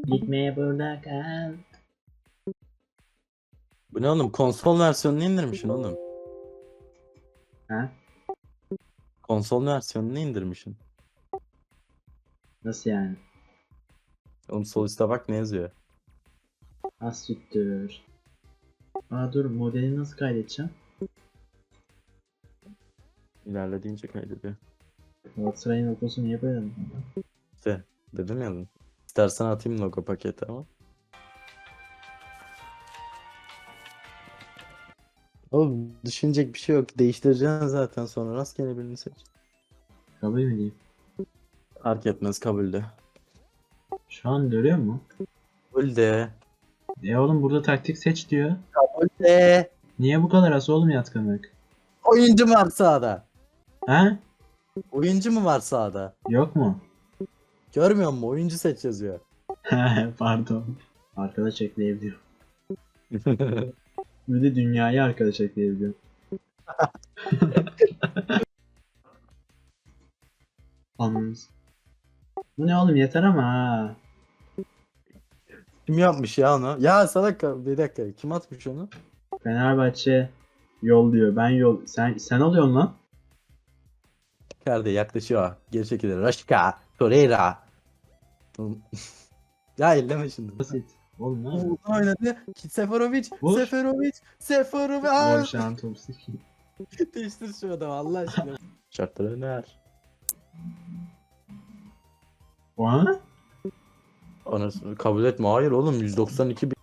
Gitmeye burada kal. Bu ne oğlum? Konsol versiyonunu indirmişsin oğlum. Ha? Konsol versiyonunu indirmişsin. Nasıl yani? Oğlum sol üstte bak ne yazıyor. Az süttür. Aa dur modeli nasıl kaydedeceğim? İlerlediğince kaydediyor. Galatasaray'ın logosu niye böyle? İşte dedim ya. İstersen atayım logo paketi ama. Oğlum düşünecek bir şey yok. Değiştireceksin zaten sonra rastgele birini seç. Kabul mü diyeyim? Fark etmez kabulde. Şu an görüyor mu? Kabulde. E oğlum burada taktik seç diyor. Kabulde. Niye bu kadar az oğlum yatkınlık? Oyuncu mu var sağda? Ha? Oyuncu mu var sağda? Yok mu? Görmüyor musun? Oyuncu seç yazıyor. Pardon. Arkadaş ekleyebiliyorum. Bir de dünyayı arkadaş ekleyebiliyorum. Anladınız. Bu ne oğlum yeter ama ha. Kim yapmış ya onu? Ya salak bir dakika. Kim atmış onu? Fenerbahçe yol diyor. Ben yol. Sen sen alıyorsun lan. Icardi yaklaşıyor. Geri çekilir. Raşka. Torreira. ya elleme şimdi. Basit. Oğlum ne yapıyorsun? oynadı. Seferovic. Vur. Seferovic. Seferovic. Aa! Boşan Topsik. Değiştir şu adamı Allah aşkına. Şartlar öner. Oha? Onu kabul etme. Hayır oğlum 192 bin.